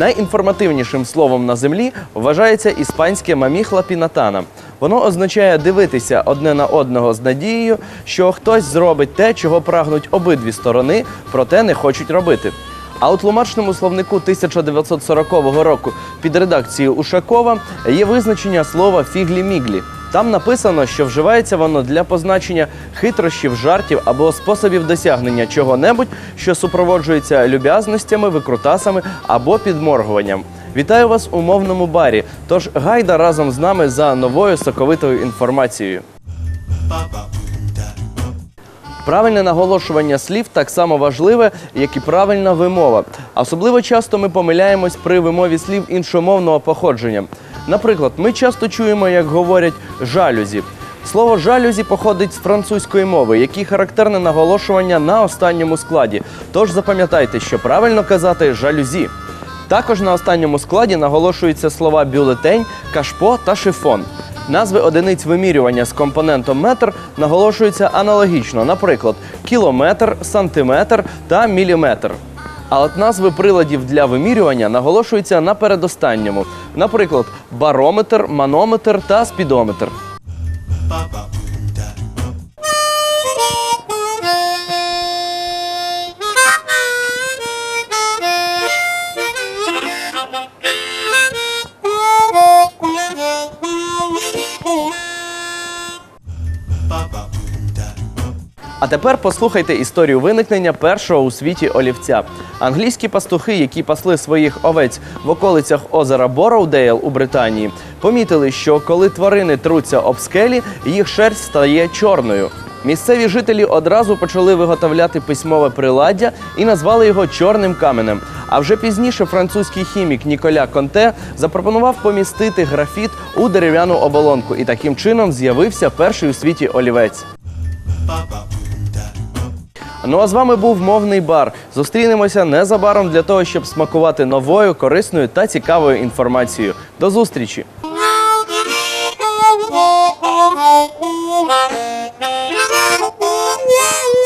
Найінформативнішим словом на землі вважається іспанське маміхла пінатана. Воно означає дивитися одне на одного з надією, що хтось зробить те, чого прагнуть обидві сторони, проте не хочуть робити. А у тлумачному словнику 1940 року під редакцією Ушакова є визначення слова фіглі-міглі. Там написано, що вживається воно для позначення хитрощів, жартів або способів досягнення чого-небудь, що супроводжується люб'язностями, викрутасами або підморгуванням. Вітаю вас у мовному барі. Тож гайда разом з нами за новою соковитою інформацією. Правильне наголошування слів так само важливе, як і правильна вимова. Особливо часто ми помиляємось при вимові слів іншомовного походження. Наприклад, ми часто чуємо, як говорять жалюзі. Слово жалюзі походить з французької мови, які характерне наголошування на останньому складі. Тож запам'ятайте, що правильно казати жалюзі. Також на останньому складі наголошуються слова бюлетень, кашпо та шифон. Назви одиниць вимірювання з компонентом метр наголошуються аналогічно, наприклад, кілометр, сантиметр та міліметр. А от назви приладів для вимірювання наголошуються на передостанньому, наприклад, барометр, манометр та спідометр. А тепер послухайте історію виникнення першого у світі олівця. Англійські пастухи, які пасли своїх овець в околицях озера Бороудейл у Британії, помітили, що коли тварини труться об скелі, їх шерсть стає чорною. Місцеві жителі одразу почали виготовляти письмове приладдя і назвали його чорним каменем. А вже пізніше французький хімік Ніколя Конте запропонував помістити графіт у дерев'яну оболонку, і таким чином з'явився перший у світі олівець. Ну а з вами був мовний бар. Зустрінемося незабаром для того, щоб смакувати новою, корисною та цікавою інформацією. До зустрічі! Yeah.